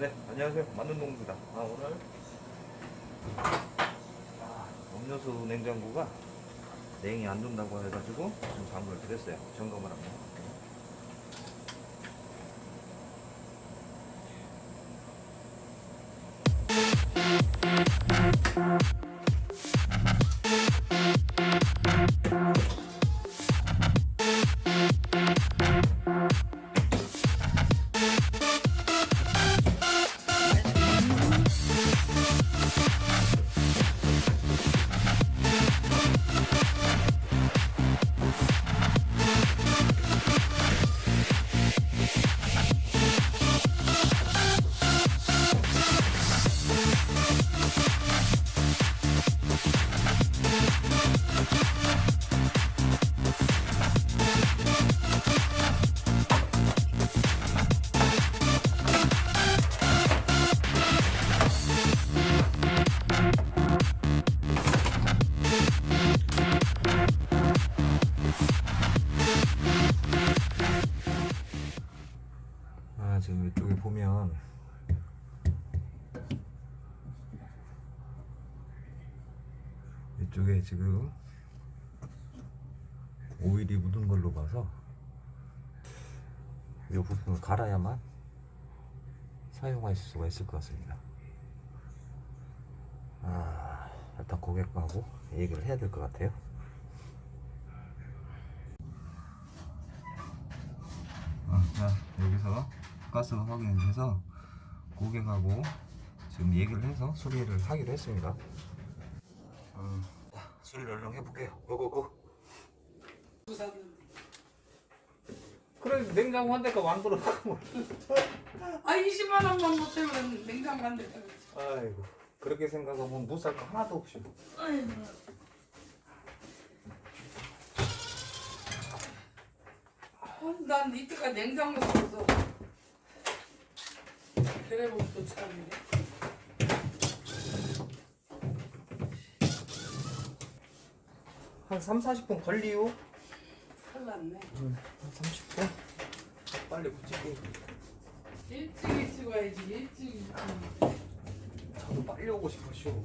네, 안녕하세요. 만능 농부다. 아, 오늘 아, 음료수 냉장고가 냉이 안 돈다고 해가지고 좀 방문을 드렸어요. 점검을 한번. 아, 보면 이쪽에 지금 오일이 묻은 걸로 봐서 이 부분을 갈아야만 사용할 수가 있을 것 같습니다. 아, 일단 고객하고 얘기를 해야 될 것 같아요. 아, 자, 여기서 가스가 확인돼서 고객하고 지금 얘기를 해서 수리를 하기로 했습니다. 음, 자, 수리를 얼른 해볼게요. 고고고. 그래 냉장고 한 대가 만들어 아 20만 원만 못 때문에 냉장고 안 됐다. 아이고 그렇게 생각하면 못 살 거 하나도 없이 아이고. 어, 난 이때까지 냉장고 썼어. 보면 또 참이네. 한 3, 40분 걸리요? 큰일 났네. 한 30분? 빨리 붙일게 일찍 일찍 와야지 일찍 일찍. 저도 빨리 오고 싶었쇼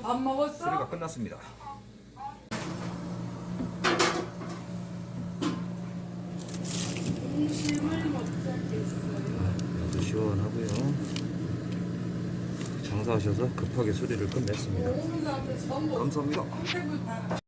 어, 밥 먹었어? 수리가 끝났습니다. 음식을 못 찾겠어요. 아주 시원하고요. 장사하셔서 급하게 수리를 끝냈습니다. 전부 감사합니다.